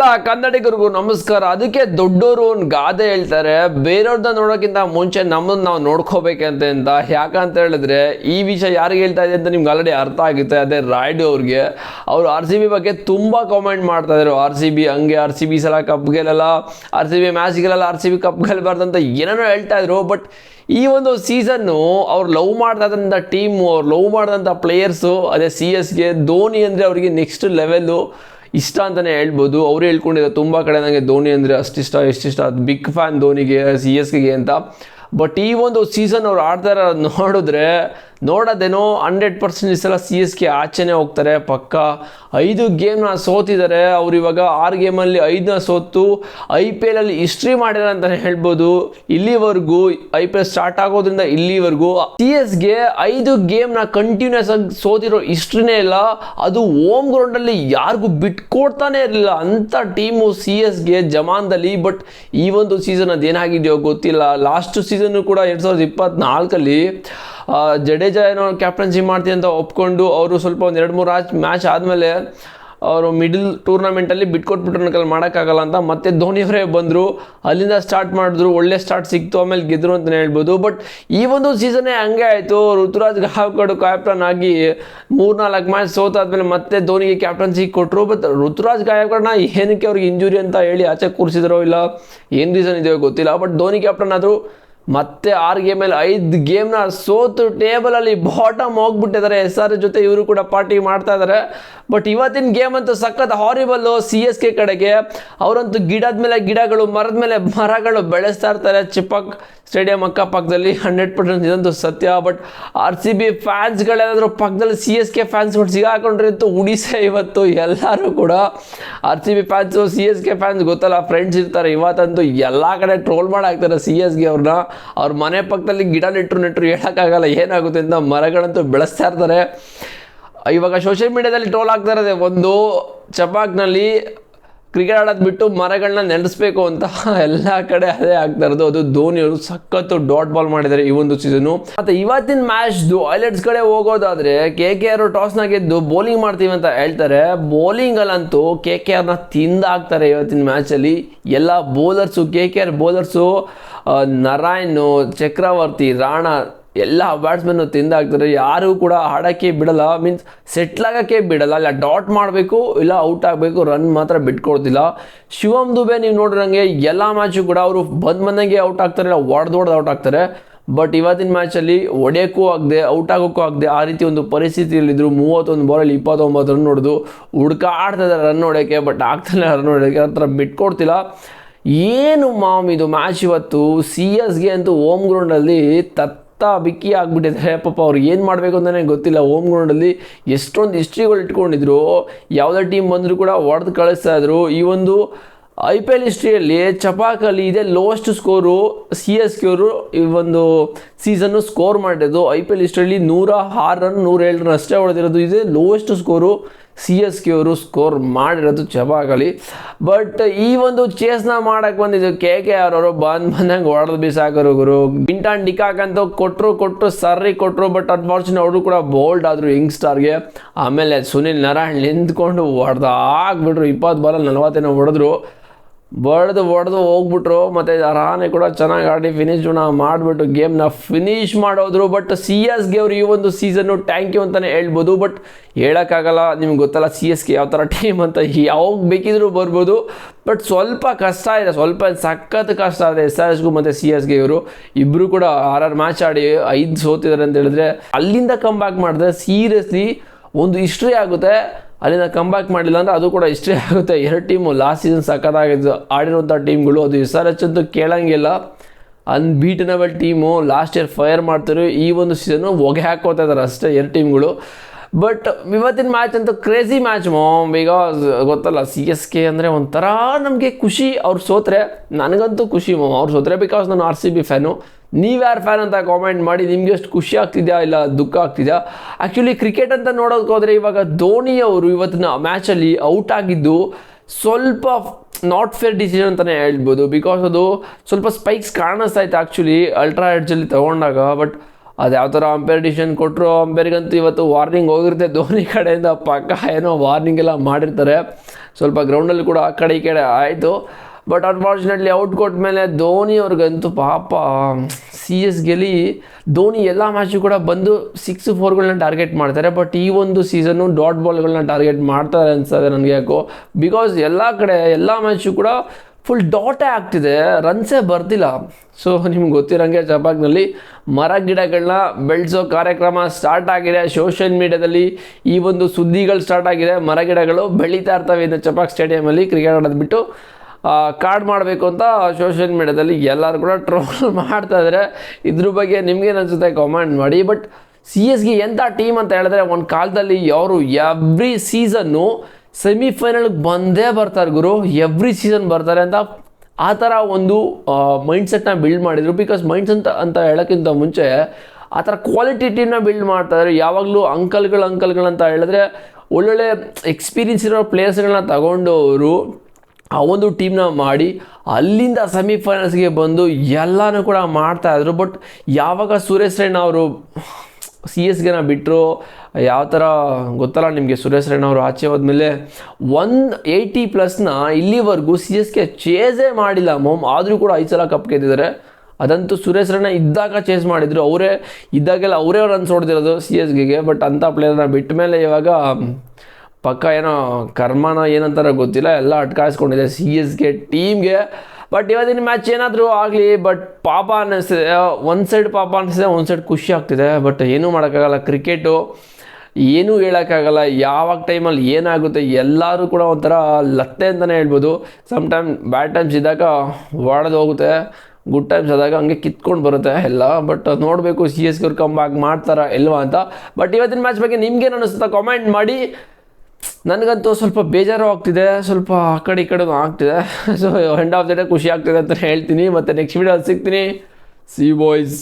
ಎಲ್ಲ ಕನ್ನಡಿಗರಿಗೂ ನಮಸ್ಕಾರ. ಅದಕ್ಕೆ ದೊಡ್ಡವರು ಒಂದು ಗಾದೆ ಹೇಳ್ತಾರೆ. ಬೇರೆಯವ್ರನ್ನ ನೋಡೋಕ್ಕಿಂತ ಮುಂಚೆ ನಮ್ಮನ್ನು ನಾವು ನೋಡ್ಕೋಬೇಕಂತೆ ಅಂತ ಯಾಕಂತ ಹೇಳಿದ್ರೆ ಈ ವಿಷಯ ಯಾರಿಗೆ ಹೇಳ್ತಾ ಇದೆ ಅಂತ ನಿಮ್ಗೆ ಆಲ್ರೆಡಿ ಅರ್ಥ ಆಗುತ್ತೆ. ಅದೇ ರಾಯ್ಡು ಅವ್ರಿಗೆ. ಅವ್ರು ಆರ್ ಸಿ ಬಿ ಬಗ್ಗೆ ತುಂಬ ಕಾಮೆಂಟ್ ಮಾಡ್ತಾ ಇದ್ರು. ಆರ್ ಸಿ ಬಿ ಹಂಗೆ, ಆರ್ ಸಿ ಬಿ ಸಲ ಕಪ್ ಗೆಲ್ಲಲ್ಲ ಆರ್ ಸಿ ಬಿ ಮ್ಯಾಚ್ ಗೆಲ್ಲಲ್ಲ ಆರ್ ಸಿ ಬಿ ಕಪ್ ಗೆಲ್ಲಬಾರ್ದು ಅಂತ ಏನೇನೋ ಹೇಳ್ತಾ ಇದ್ರು. ಬಟ್ ಈ ಒಂದು ಸೀಸನ್ನು ಅವ್ರು ಲವ್ ಮಾಡ್ದಂಥ ಟೀಮು ಅವ್ರು ಲವ್ ಮಾಡಿದಂಥ ಪ್ಲೇಯರ್ಸು ಅದೇ ಸಿ ಎಸ್ಗೆ ಧೋನಿ ಅಂದರೆ ಅವರಿಗೆ ನೆಕ್ಸ್ಟ್ ಲೆವೆಲ್ಲು ಇಷ್ಟ ಅಂತಲೇ ಹೇಳ್ಬೋದು. ಅವರು ಹೇಳ್ಕೊಂಡಿದ್ದಾರೆ ತುಂಬ ಕಡೆ ನನಗೆ ಧೋನಿ ಅಂದರೆ ಅಷ್ಟಿಷ್ಟ, ಎಷ್ಟಿಷ್ಟ ಅದು ಬಿಗ್ ಫ್ಯಾನ್ ಧೋನಿಗೆ ಸಿ ಎಸ್ ಕೆಗೆ ಅಂತ. ಬಟ್ ಈ ಒಂದು ಸೀಸನ್ ಅವ್ರು ಆಡ್ತಾ ನೋಡಿದ್ರೆ ನೋಡೋದೇನೋ ಹಂಡ್ರೆಡ್ ಪರ್ಸೆಂಟ್ ಈ ಸಲ ಸಿ ಎಸ್ ಕೆ ಆಚೆನೇ ಹೋಗ್ತಾರೆ. ಪಕ್ಕ ಐದು ಗೇಮ್ನ ಸೋತಿದ್ದಾರೆ. ಅವ್ರು ಇವಾಗ ಆರು ಗೇಮಲ್ಲಿ ಐದನ್ನ ಸೋತು ಐ ಪಿ ಎಲಲ್ಲಿ ಹಿಸ್ಟ್ರಿ ಮಾಡಿದ್ದಾರೆ ಅಂತಲೇ ಹೇಳ್ಬೋದು. ಇಲ್ಲಿವರೆಗೂ ಐ ಪಿ ಎಲ್ ಸ್ಟಾರ್ಟ್ ಆಗೋದ್ರಿಂದ ಇಲ್ಲಿವರೆಗೂ ಸಿ ಎಸ್ಗೆ ಐದು ಗೇಮ್ನ ಕಂಟಿನ್ಯೂಸ್ ಆಗಿ ಸೋತಿರೋ ಹಿಸ್ಟ್ರಿನೇ ಇಲ್ಲ. ಅದು ಹೋಮ್ ಗ್ರೌಂಡಲ್ಲಿ ಯಾರಿಗೂ ಬಿಟ್ಕೊಡ್ತಾನೆ ಇರಲಿಲ್ಲ. ಅಂಥ ಟೀಮು ಸಿ ಎಸ್ಗೆ ಜಮಾನ್ದಲ್ಲಿ. ಬಟ್ ಈ ಒಂದು ಸೀಸನ್ ಅದೇನಾಗಿದೆಯೋ ಗೊತ್ತಿಲ್ಲ. ಲಾಸ್ಟ್ ಸೀಸನ್ನು ಕೂಡ ಎರಡು ಸಾವಿರದ ಇಪ್ಪತ್ನಾಲ್ಕಲ್ಲಿ ಜಡೇಜಾ ಏನೋ ಕ್ಯಾಪ್ಟನ್ಸಿ ಮಾಡ್ತೀನಿ ಅಂತ ಒಪ್ಕೊಂಡು ಅವರು ಸ್ವಲ್ಪ ಒಂದು ಎರಡು ಮೂರು ಮ್ಯಾಚ್ ಆದಮೇಲೆ ಅವರು ಮಿಡಲ್ ಟೂರ್ನಮೆಂಟಲ್ಲಿ ಬಿಟ್ಕೊಟ್ಬಿಟ್ರು ನನಗೆ ಮಾಡೋಕ್ಕಾಗಲ್ಲ ಅಂತ ಮತ್ತೆ ಧೋನಿಯವರೇ ಬಂದರು. ಅಲ್ಲಿಂದ ಸ್ಟಾರ್ಟ್ ಮಾಡಿದ್ರು, ಒಳ್ಳೆ ಸ್ಟಾರ್ಟ್ ಸಿಕ್ತು, ಆಮೇಲೆ ಗೆದ್ದರು ಅಂತಲೇ ಹೇಳ್ಬೋದು. ಬಟ್ ಈ ಒಂದು ಸೀಸನೇ ಹಂಗೆ ಆಯಿತು. ಋತುರಾಜ್ ಗಾವ್ಕಡು ಕ್ಯಾಪ್ಟನ್ ಆಗಿ ಮೂರ್ನಾಲ್ಕು ಮ್ಯಾಚ್ ಸೋತಾದ್ಮೇಲೆ ಮತ್ತೆ ಧೋನಿಗೆ ಕ್ಯಾಪ್ಟನ್ಸಿ ಕೊಟ್ಟರು ಬಟ್ ಋತುರಾಜ್ ಗಾಯಕ್ವಾಡ್ನ ಏನಕ್ಕೆ ಅವ್ರಿಗೆ ಇಂಜುರಿ ಅಂತ ಹೇಳಿ ಆಚೆ ಕೂರಿಸಿದ್ರೋ ಇಲ್ಲ, ಏನು ರೀಸನ್ ಇದೆಯೋ ಗೊತ್ತಿಲ್ಲ. ಬಟ್ ಧೋನಿ ಕ್ಯಾಪ್ಟನ್ ಆದರೂ ಮತ್ತೆ ಆರು ಗೇಮಲ್ಲಿ ಐದು ಗೇಮ್ನ ಸೋತು ಟೇಬಲಲ್ಲಿ ಬಾಟಮ್ ಹೋಗ್ಬಿಟ್ಟಿದ್ದಾರೆ. ಎಸ್ ಆರ್ ಜೊತೆ ಇವರು ಕೂಡ ಪಾರ್ಟಿ ಮಾಡ್ತಾ ಇದ್ದಾರೆ ಬಟ್ ಇವತ್ತಿನ ಗೇಮ್ ಅಂತೂ ಸಖತ್ ಹಾರಿಬಲ್ಲು ಸಿ ಎಸ್ ಕೆ ಕಡೆಗೆ ಅವರಂತೂ ಗಿಡದ ಮೇಲೆ ಗಿಡಗಳು, ಮರದ ಮೇಲೆ ಮರಗಳು ಬೆಳೆಸ್ತಾ ಇರ್ತಾರೆ. ಚಿಪ್ಪಕ್ ಸ್ಟೇಡಿಯಂ ಅಕ್ಕಪಕ್ಕದಲ್ಲಿ ಹಂಡ್ರೆಡ್ ಪರ್ಸೆಂಟ್ ಇದಂತೂ ಸತ್ಯ. ಬಟ್ ಆರ್ ಸಿ ಬಿ ಫ್ಯಾನ್ಸ್ಗಳೇನಾದರೂ ಪಕ್ಕದಲ್ಲಿ ಸಿ ಎಸ್ ಕೆ ಫ್ಯಾನ್ಸ್ಗಳು ಸಿಗಾಕೊಂಡ್ರೆ ಅಂತ ಉಡಿಸೆ ಇವತ್ತು ಎಲ್ಲರೂ ಕೂಡ. R C B fans C S K fans ಗೊತ್ತಲ್ಲ ಫ್ರೆಂಡ್ಸ್ ಇರ್ತಾರೆ. ಇವತ್ತಂತೂ ಎಲ್ಲ ಕಡೆ ಟ್ರೋಲ್ ಮಾಡಾಕ್ತಾರೆ ಸಿ ಎಸ್ಗೆ ಅವ್ರನ್ನ. ಅವ್ರ ಮನೆ ಪಕ್ಕದಲ್ಲಿ ಗಿಡ ನೆಟ್ಟರು ನೆಟ್ಟರು ಹೇಳೋಕ್ಕಾಗಲ್ಲ, ಏನಾಗುತ್ತೆ ಅಂತ ಮರಗಳಂತೂ ಬೆಳೆಸ್ತಾ ಇರ್ತಾರೆ. ಇವಾಗ ಸೋಷಿಯಲ್ ಮೀಡಿಯಾದಲ್ಲಿ ಟ್ರೋಲ್ ಆಗ್ತಾ ಇರೋದೆ ಒಂದು, ಚಪಾಕ್ನಲ್ಲಿ ಕ್ರಿಕೆಟ್ ಆಡೋದು ಬಿಟ್ಟು ಮರಗಳನ್ನ ನೆನೆಸ್ಬೇಕು ಅಂತ ಎಲ್ಲ ಕಡೆ ಅದೇ ಆಗ್ತಾ ಇರೋದು. ಅದು ಧೋನಿಯವರು ಸಖತ್ತು ಡಾಟ್ ಬಾಲ್ ಮಾಡಿದ್ದಾರೆ ಈ ಒಂದು ಸೀಸನು ಮತ್ತೆ ಇವತ್ತಿನ ಮ್ಯಾಚ್ದು ಐಲೆಟ್ಸ್ ಕಡೆ ಹೋಗೋದಾದ್ರೆ ಕೆ ಕೆ ಆರ್ ಟಾಸ್ನ ಗೆದ್ದು ಬೌಲಿಂಗ್ ಮಾಡ್ತೀವಿ ಅಂತ ಹೇಳ್ತಾರೆ. ಬೌಲಿಂಗಲ್ಲಂತೂ ಕೆ ಕೆ ಆರ್ನ ತಿಂದಾಗ್ತಾರೆ ಇವತ್ತಿನ ಮ್ಯಾಚಲ್ಲಿ ಎಲ್ಲ bowlers K K R bowlers Narayan, Chakravarthy, Rana ಎಲ್ಲ ಬ್ಯಾಟ್ಸ್ಮನ್ನು ತಿಂದಾಗ್ತಾರೆ ಯಾರು ಕೂಡ ಆಡೋಕ್ಕೆ ಬಿಡಲ್ಲ. ಮೀನ್ಸ್ ಸೆಟ್ಲಾಗಕ್ಕೆ ಬಿಡಲ್ಲ. ಇಲ್ಲ ಡಾಟ್ ಮಾಡಬೇಕು, ಇಲ್ಲ ಔಟ್ ಆಗಬೇಕು ರನ್ ಮಾತ್ರ ಬಿಟ್ಕೊಡ್ತಿಲ್ಲ. ಶಿವಮ್ ದುಬೆ ನೀವು ನೋಡಿರಂಗೆ, ಎಲ್ಲ ಮ್ಯಾಚು ಕೂಡ ಅವರು ಬಂದ್ ಬಂದಂಗೆ ಔಟ್ ಆಗ್ತಾರೆ ಇಲ್ಲ ಹೊಡೆದೊಡ್ದು ಔಟ್ ಆಗ್ತಾರೆ ಬಟ್ ಇವತ್ತಿನ ಮ್ಯಾಚಲ್ಲಿ ಒಡೆಯೋಕ್ಕೂ ಆಗದೆ ಔಟ್ ಆಗೋಕ್ಕೂ ಆಗದೆ, ಆ ರೀತಿ ಒಂದು ಪರಿಸ್ಥಿತಿಯಲ್ಲಿದ್ದರು ಮೂವತ್ತೊಂದು ಬಾಲಲ್ಲಿ ಇಪ್ಪತ್ತೊಂಬತ್ತು ರನ್ ಹೊಡೆದು ಹುಡ್ಕಾಡ್ತಾ ಇದ್ದಾರೆ ರನ್ ಹೊಡೆಯೋಕ್ಕೆ ಬಟ್ ಆಗ್ತಾನೆ ರನ್ ಹೊಡೆಯೋಕ್ಕೆ ಆ ಥರ ಬಿಟ್ಕೊಡ್ತಿಲ್ಲ. ಏನು ಮಾಮ್ ಇದು ಮ್ಯಾಚ್ ಇವತ್ತು? ಸಿ ಎಸ್ಗೆ ಅಂತೂ ಹೋಮ್ ಗ್ರೌಂಡಲ್ಲಿ ತತ್ತ ಬಿಕ್ಕಿ ಆಗಿಬಿಟ್ಟಿದ್ದಾರೆ. ಪಾಪ ಅವ್ರು ಏನು ಮಾಡಬೇಕು ಅಂತಲೇ ಗೊತ್ತಿಲ್ಲ. ಹೋಮ್ ಗ್ರೌಂಡಲ್ಲಿ ಎಷ್ಟೊಂದು ಹಿಸ್ಟ್ರಿಗಳು ಇಟ್ಕೊಂಡಿದ್ರು. ಯಾವುದೇ ಟೀಮ್ ಬಂದರೂ ಕೂಡ ಹೊಡೆದು ಕಳಿಸ್ತಾ ಇದ್ರು. ಈ ಒಂದು ಐ ಪಿ ಎಲ್ ಹಿಸ್ಟ್ರಿಯಲ್ಲಿ ಚಪಾಕಲ್ಲಿ ಇದೆ lowest score C S K ಈ ಒಂದು ಸೀಸನ್ನು ಸ್ಕೋರ್ ಮಾಡಿರೋದು. ಐ ಪಿ ಎಲ್ ಹಿಸ್ಟ್ರಿಯಲ್ಲಿ ನೂರ ಆರು ರನ್ ನೂರ ಏಳು ರನ್ ಅಷ್ಟೇ ಹೊಡೆದಿರೋದು. ಇದೆ lowest score C S K ಅವರು ಸ್ಕೋರ್ ಮಾಡಿರೋದು ಚಪಾಗಲಿ ಬಟ್ ಈ ಒಂದು ಚೇಸ್ನ ಮಾಡಕ್ಕೆ ಬಂದಿದ್ದು ಕೆ ಕೆ ಅವರು, ಬಂದ್ ಬಂದಂಗೆ ಹೊಡೆದು ಬಿಸಾಕರು ಗುರು. ಬಿಂಟಾನ್ ಡಿಕಾಕ್ ಅಂತ ಕೊಟ್ಟರು ಕೊಟ್ಟರು ಸರ್ರಿ ಕೊಟ್ಟರು ಬಟ್ ಅನ್ಫಾರ್ಚುನೇಟ್ ಅವರು ಕೂಡ ಬೋಲ್ಡ್ ಆದರು ಯಂಗ್ ಸ್ಟಾರ್ಗೆ ಆಮೇಲೆ ಸುನಿಲ್ ನಾರಾಯಣ್ ನಿಂತ್ಕೊಂಡು ಹೊಡೆದು ಆಗ್ಬಿಟ್ರು, ಇಪ್ಪತ್ತು ಬಾಲಲ್ಲಿ ನಲವತ್ತೇನೋ ಹೊಡೆದ್ರು. ಬಡ್ದು ಹೊಡೆದು ಹೋಗ್ಬಿಟ್ರು, ಮತ್ತು ರಾನೆ ಕೂಡ ಚೆನ್ನಾಗಿ ಆಡಿ ಫಿನಿಶ್ ಮಾಡಿಬಿಟ್ಟು ಗೇಮ್ನ ಫಿನಿಶ್ ಮಾಡೋದ್ರು. ಬಟ್ ಸಿ ಎಸ್ಗೆ ಅವರು ಈ ಒಂದು ಸೀಸನ್ನು ಟ್ಯಾಂಕ್ ಯು ಅಂತಲೇ ಹೇಳ್ಬೋದು. ಬಟ್ ಹೇಳೋಕ್ಕಾಗಲ್ಲ, ನಿಮ್ಗೆ ಗೊತ್ತಲ್ಲ ಸಿ ಎಸ್ ಕೆ ಯಾವ ಥರ ಟೀಮ್ ಅಂತ, ಯಾವಾಗ ಬೇಕಿದ್ರೂ ಬರ್ಬೋದು. ಬಟ್ ಸ್ವಲ್ಪ ಕಷ್ಟ ಇದೆ, ಸ್ವಲ್ಪ ಸಖತ್ ಕಷ್ಟ ಇದೆ ಎಸ್ ಆರ್ ಎಸ್ಗೂ ಮತ್ತು ಸಿ ಎಸ್ಗೆ ಇವರು. ಇಬ್ಬರು ಕೂಡ ಆರಾರು ಮ್ಯಾಚ್ ಆಡಿ ಐದು ಸೋತಿದ್ದಾರೆ ಅಂತ ಹೇಳಿದ್ರೆ ಅಲ್ಲಿಂದ ಕಮ್ ಬ್ಯಾಕ್ ಮಾಡಿದ್ರೆ ಸೀರಿಯಸ್ಲಿ ಒಂದು ಹಿಸ್ಟ್ರಿ ಆಗುತ್ತೆ. ಅಲ್ಲಿಂದ ಕಮ್ ಬ್ಯಾಕ್ ಮಾಡಲಿಲ್ಲ ಅಂದರೆ ಅದು ಕೂಡ ಇಷ್ಟೇ ಆಗುತ್ತೆ. ಎರಡು ಟೀಮು ಲಾಸ್ಟ್ ಸೀಸನ್ ಸಖತ್ತಾಗಿದ್ದು. ಆಡಿರುವಂಥ ಟೀಮ್ಗಳು ಅದು ಎಸ್ ಆರ್ ಎಚ್ ಅಂತೂ ಕೇಳಂಗಿಲ್ಲ. Unbeatable team last year fire ಮಾಡ್ತಾರೆ ಈ ಒಂದು ಸೀಸನ್ನು ಹೊಗೆ ಹಾಕೋತಾ ಇದ್ದಾರೆ ಅಷ್ಟೇ ಎರಡು ಟೀಮ್ಗಳು ಬಟ್ ಇವತ್ತಿನ ಮ್ಯಾಚ್ ಅಂತೂ ಕ್ರೇಜಿ ಮ್ಯಾಚ್ ಮಾಮ್ ಬಿಕಾಸ್ ಗೊತ್ತಲ್ಲ ಸಿ ಎಸ್ ಕೆ ಅಂದರೆ ಒಂಥರ ನಮಗೆ ಖುಷಿ. ಅವ್ರು ಸೋತ್ರೆ, ನನಗಂತೂ ಖುಷಿ ಮಾಮ್ ಅವ್ರು ಸೋತ್ರೆ ಬಿಕಾಸ್ ನಾನು ಆರ್ ಸಿ ಬಿ ಫ್ಯಾನು ನೀವ್ಯಾರು ಫ್ಯಾನ್ ಅಂತ ಕಾಮೆಂಟ್ ಮಾಡಿ ನಿಮ್ಗೆ ಎಷ್ಟು ಖುಷಿ ಆಗ್ತಿದೆಯಾ ಇಲ್ಲ ದುಃಖ ಆಗ್ತಿದೆಯಾ? ಆ್ಯಕ್ಚುಲಿ ಕ್ರಿಕೆಟ್ ಅಂತ ನೋಡೋದಕ್ಕೋದ್ರೆ ಇವಾಗ ಧೋನಿ ಅವರು ಇವತ್ತಿನ ಮ್ಯಾಚಲ್ಲಿ ಔಟ್ ಆಗಿದ್ದು ಸ್ವಲ್ಪ ನಾಟ್ ಫೇರ್ ಡಿಸಿಷನ್ ಅಂತಲೇ ಹೇಳ್ಬೋದು. ಬಿಕಾಸ್ ಅದು ಸ್ವಲ್ಪ ಸ್ಪೈಕ್ಸ್ ಕಾಣಿಸ್ತಾ ಇತ್ತು ಆ್ಯಕ್ಚುಲಿ ಅಲ್ಟ್ರಾ ಎಡ್ಜಲ್ಲಿ ತೊಗೊಂಡಾಗ. ಬಟ್ ಅದು ಯಾವ ಥರ ಅಂಪೇರ್ ಡಿಸಿಷನ್ ಕೊಟ್ಟರು ಅಂಪೇರ್ಗಂತೂ ಇವತ್ತು ವಾರ್ನಿಂಗ್ ಹೋಗಿರುತ್ತೆ. ಧೋನಿ ಕಡೆಯಿಂದ ಪಕ್ಕ ಏನೋ ವಾರ್ನಿಂಗ್ ಎಲ್ಲ ಮಾಡಿರ್ತಾರೆ. ಸ್ವಲ್ಪ ಗ್ರೌಂಡಲ್ಲಿ ಕೂಡ ಆ ಕಡೆ ಈ ಕಡೆ ಆಯಿತು. ಬಟ್ ಅನ್ಫಾರ್ಚುನೇಟ್ಲಿ ಔಟ್ ಕೊಟ್ಟ ಮೇಲೆ ಧೋನಿ ಅವ್ರಿಗಂತೂ ಪಾಪ ಸಿ ಎಸ್ ಗೆಲಿ ಧೋನಿ ಎಲ್ಲ ಮ್ಯಾಚು ಕೂಡ ಬಂದು ಸಿಕ್ಸ್ ಫೋರ್ಗಳನ್ನ ಟಾರ್ಗೆಟ್ ಮಾಡ್ತಾರೆ. ಬಟ್ ಈ ಒಂದು ಸೀಸನ್ನು ಡಾಟ್ ಬಾಲ್ಗಳನ್ನ ಟಾರ್ಗೆಟ್ ಮಾಡ್ತಾರೆ ಅನ್ಸ್ತದೆ ನನಗೆ ಯಾಕೋ. ಬಿಕಾಸ್ ಎಲ್ಲ ಕಡೆ, ಎಲ್ಲ ಮ್ಯಾಚು ಕೂಡ ಫುಲ್ ಡಾಟೇ ಆಗ್ತಿದೆ ರನ್ಸೇ ಬರ್ತಿಲ್ಲ. ಸೊ ನಿಮ್ಗೆ ಗೊತ್ತಿರೋಂಗೆ ಚಪಾಕ್ನಲ್ಲಿ ಮರ ಗಿಡಗಳನ್ನ ಬೆಳೆಸೋ ಕಾರ್ಯಕ್ರಮ ಸ್ಟಾರ್ಟ್ ಆಗಿದೆ. ಸೋಷಿಯಲ್ ಮೀಡ್ಯಾದಲ್ಲಿ ಈ ಒಂದು ಸುದ್ದಿಗಳು ಸ್ಟಾರ್ಟ್ ಆಗಿದೆ. ಮರ ಗಿಡಗಳು ಬೆಳೀತಾ ಇರ್ತವೆ ಇನ್ನು ಚಪಾಕ್ ಸ್ಟೇಡಿಯಮಲ್ಲಿ ಕ್ರಿಕೆಟ್ ಆಡೋದು ಬಿಟ್ಟು ಕಾರ್ಡ್ ಮಾಡಬೇಕು ಅಂತ ಸೋಷಿಯಲ್ ಮೀಡ್ಯಾದಲ್ಲಿ ಎಲ್ಲರೂ ಕೂಡ ಟ್ರೋಲ್ ಮಾಡ್ತಾ ಇದ್ದಾರೆ ಇದ್ರ ಬಗ್ಗೆ ನಿಮ್ಗೇನು ಅನ್ಸುತ್ತೆ ಕಮೆಂಟ್ ಮಾಡಿ. ಬಟ್ ಸಿ ಎಸ್ಗೆ ಎಂಥ ಟೀಮ್ ಅಂತ ಹೇಳಿದ್ರೆ ಒಂದು ಕಾಲದಲ್ಲಿ ಅವರು ಎವ್ರಿ ಸೀಸನ್ನು ಸೆಮಿಫೈನಲ್ಗೆ ಬಂದೇ ಬರ್ತಾರೆ ಗುರು. ಎವ್ರಿ ಸೀಸನ್ ಬರ್ತಾರೆ ಅಂತ ಆ ಥರ ಒಂದು ಮೈಂಡ್ಸೆಟ್ನ ಬಿಲ್ಡ್ ಮಾಡಿದರು. ಬಿಕಾಸ್ ಮೈಂಡ್ಸ್ ಅಂತ ಅಂತ ಹೇಳೋಕ್ಕಿಂತ ಮುಂಚೆ ಆ ಥರ ಕ್ವಾಲಿಟಿ ಟೀಮ್ನ ಬಿಲ್ಡ್ ಮಾಡ್ತಾಯಿದ್ರು ಯಾವಾಗಲೂ ಅಂಕಲ್ಗಳು ಅಂಕಲ್ಗಳಂತ ಹೇಳಿದ್ರೆ ಒಳ್ಳೊಳ್ಳೆ ಎಕ್ಸ್ಪೀರಿಯನ್ಸ್ ಇರೋ ಪ್ಲೇಯರ್ಸ್ಗಳನ್ನ ತಗೊಂಡು ಅವರು ಆ ಒಂದು ಟೀಮ್ನ ಮಾಡಿ ಅಲ್ಲಿಂದ ಸೆಮಿಫೈನಲ್ಸ್ಗೆ ಬಂದು ಎಲ್ಲನೂ ಕೂಡ ಮಾಡ್ತಾಯಿದ್ರು ಬಟ್ ಯಾವಾಗ ಸುರೇಶ್ ರೈನಾ ಅವರು ಸಿ ಎಸ್ಗೆನ ಬಿಟ್ಟರು ಯಾವ ಥರ ಗೊತ್ತಲ್ಲ ನಿಮಗೆ ಸುರೇಶ್ ರೈನಾ ಅವರು ಆಚೆ ಹೋದ್ಮೇಲೆ ಒನ್ ಏಯ್ಟಿ ಪ್ಲಸ್ನ ಇಲ್ಲಿವರೆಗೂ ಸಿ ಎಸ್ಗೆ ಚೇಸೇ ಮಾಡಿಲ್ಲ ಮೊಮ್. ಆದರೂ ಕೂಡ ಐದು ಸಲ ಕಪ್ ಗೆದ್ದಿದ್ದಾರೆ. ಅದಂತೂ ಸುರೇಶ್ ರೈನಾ ಇದ್ದಾಗ ಚೇಸ್ ಮಾಡಿದರು. ಅವರೇ, ಇದ್ದಾಗೆಲ್ಲ ಅವರೇ ರನ್ಸ್ ಹೊಡೆದಿರೋದು ಸಿ ಎಸ್ ಗೆಗೆ ಬಟ್ ಅಂಥ ಪ್ಲೇಯರ್ನ ಬಿಟ್ಟ ಮೇಲೆ ಇವಾಗ ಪಕ್ಕ ಏನೋ ಕರ್ಮನ ಏನಂತಾರ ಗೊತ್ತಿಲ್ಲ, ಎಲ್ಲ ಅಟ್ಕಾಯಿಸ್ಕೊಂಡಿದೆ ಸಿ ಎಸ್ಗೆ ಟೀಮ್ಗೆ ಬಟ್ ಇವತ್ತಿನ ಮ್ಯಾಚ್ ಏನಾದರೂ ಆಗಲಿ ಬಟ್ ಪಾಪ ಅನ್ನಿಸ್ತಿದೆ ಒಂದು ಸೈಡ್ ಪಾಪ ಅನ್ನಿಸ್ತಿದೆ ಒಂದು ಸೈಡ್ ಖುಷಿ ಆಗ್ತಿದೆ. ಬಟ್ ಏನೂ ಮಾಡೋಕ್ಕಾಗಲ್ಲ ಕ್ರಿಕೆಟು ಏನೂ ಹೇಳೋಕ್ಕಾಗಲ್ಲ, ಯಾವಾಗ ಟೈಮಲ್ಲಿ ಏನಾಗುತ್ತೆ ಎಲ್ಲರೂ ಕೂಡ ಒಂಥರ ಲತ್ತೆ ಅಂತಲೇ ಹೇಳ್ಬೋದು. ಸಮ್ ಟೈಮ್ ಬ್ಯಾಡ್ ಟೈಮ್ಸ್ ಇದ್ದಾಗ ಒಡೆದು ಹೋಗುತ್ತೆ ಗುಡ್ ಟೈಮ್ಸ್ ಆದಾಗ ಹಂಗೆ ಕಿತ್ಕೊಂಡು ಬರುತ್ತೆ ಎಲ್ಲ. ಬಟ್ ನೋಡಬೇಕು ಸಿ ಎಸ್ ಅವ್ರು ಕಮ್ ಬ್ಯಾಕ್ ಮಾಡ್ತಾರಾ ಇಲ್ವಾ ಅಂತ. ಬಟ್ ಇವತ್ತಿನ ಮ್ಯಾಚ್ ಬಗ್ಗೆ ನಿಮ್ಗೇನು ಅನ್ನಿಸುತ್ತಾ ಕಾಮೆಂಟ್ ಮಾಡಿ. ನನಗಂತೂ ಸ್ವಲ್ಪ ಬೇಜಾರು ಆಗ್ತಿದೆ ಸ್ವಲ್ಪ ಆ ಕಡೆ ಈ ಕಡೆ ಆಗ್ತಿದೆ. So end of the day ಖುಷಿ ಆಗ್ತಿದೆ ಅಂತ ಹೇಳ್ತೀನಿ. ಮತ್ತು ನೆಕ್ಸ್ಟ್ ವೀಡಿಯೋ ಸಿಗ್ತೀನಿ. See boys